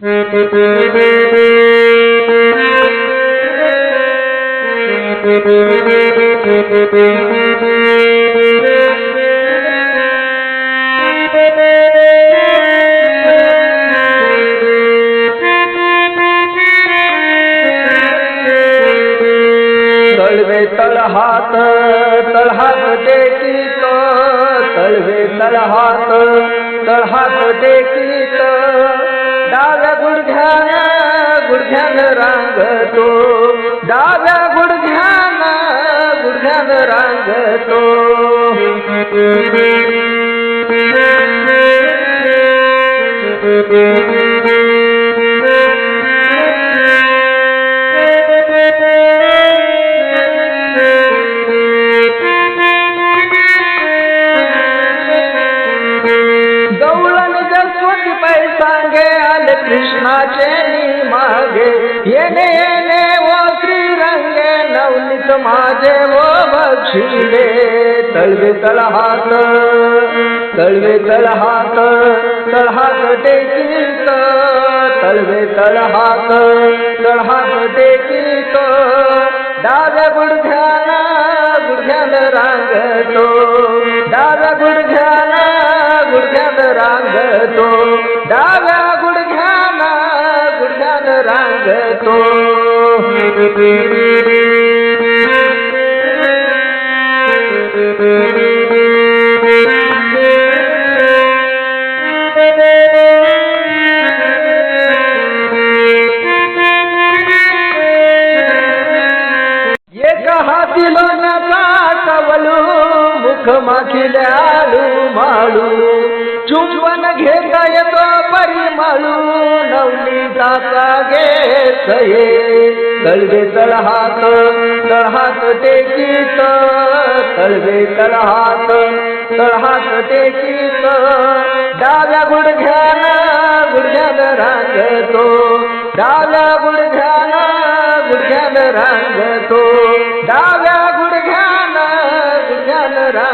तळवे तळहात तळहात टेकीत तळवे तळहात तळहात टेकीत डाव्या गुडघ्यान गुडघ्यान रांगतो डाव्या गुडघ्यान गुडघ्यान रांगतो Thank you. जसवती पैसांगे आले कृष्णाचे मागे. येणे येणे वो श्रीरंगे नवनीत माझे वो बक्षिले तळवे तळहात तळवे तळहात तळहात टेकीत तळवे तळहात तळहात टेकीत डाव्या गुडघ्याला गुडघ्याला रांगतो. डाव्या गुडघ्याला गुडघ्यान रांगतो. डाव्या गुडघ्यान गुडघ्यान रांगतो. एका हाती मुख माखिल्यालू माळू. चुंबन घेता येतो परिमळू. नवली जाता गे सये तळवे तळहात तळहात टेकीत. तळवे तळहात तळहात टेकीत. डाव्या गुडघ्यान गुडघ्यान रांगतो. डाव्या गुडघ्यान गुडघ्यान रांगतो. डाव्या रा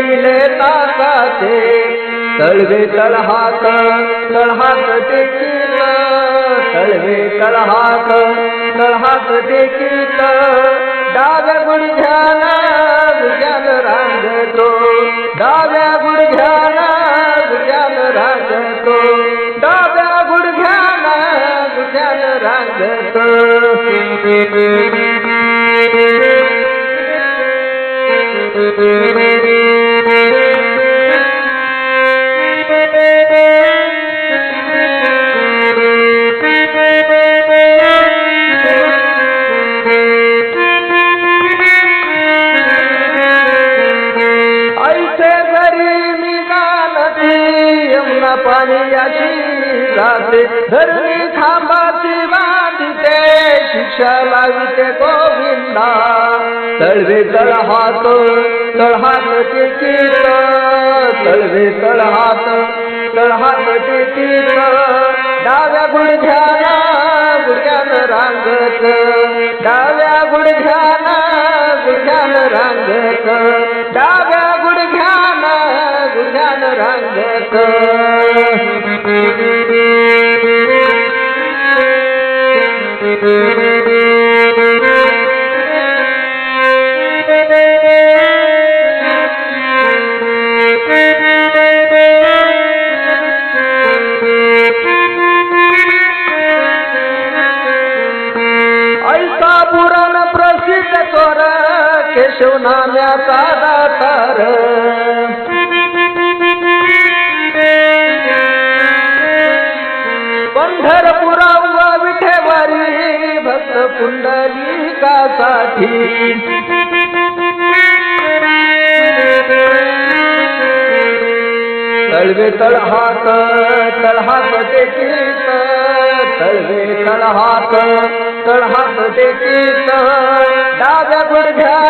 उलंडिले ताकाचे तळवे तळहात तळहात टेकीत तळवे तळहात तळहात टेकीत डाव्या गुडघ्यान गुडघ्यान रांगतो डाव्या गुडघ्यान गुडघ्यान रांगतो डाव्या गुडघ्यान गुडघ्यान रांगतो. पाणी न पी अशी बांधते शिक्षा लाविते गोविंदा. तळवे तळहात तळहात टेकीत तळवे तळहात तळहात टेकीत डाव्या गुडघ्याना गुडघ्यान रांगत. डाव्या गुडघ्याना गुडघ्यान रांगत. डाव्या गुडघ्यान गुडघ्यान रांगत. ऐसा पुराण प्रसिद्ध चोर केशव नाम्याचा दातार पंढरपुरा पुंडलिकासाठी तळवे तळहात तळहात देखील तळवे तळहात तळहात देखील डाव्या गुडघ्या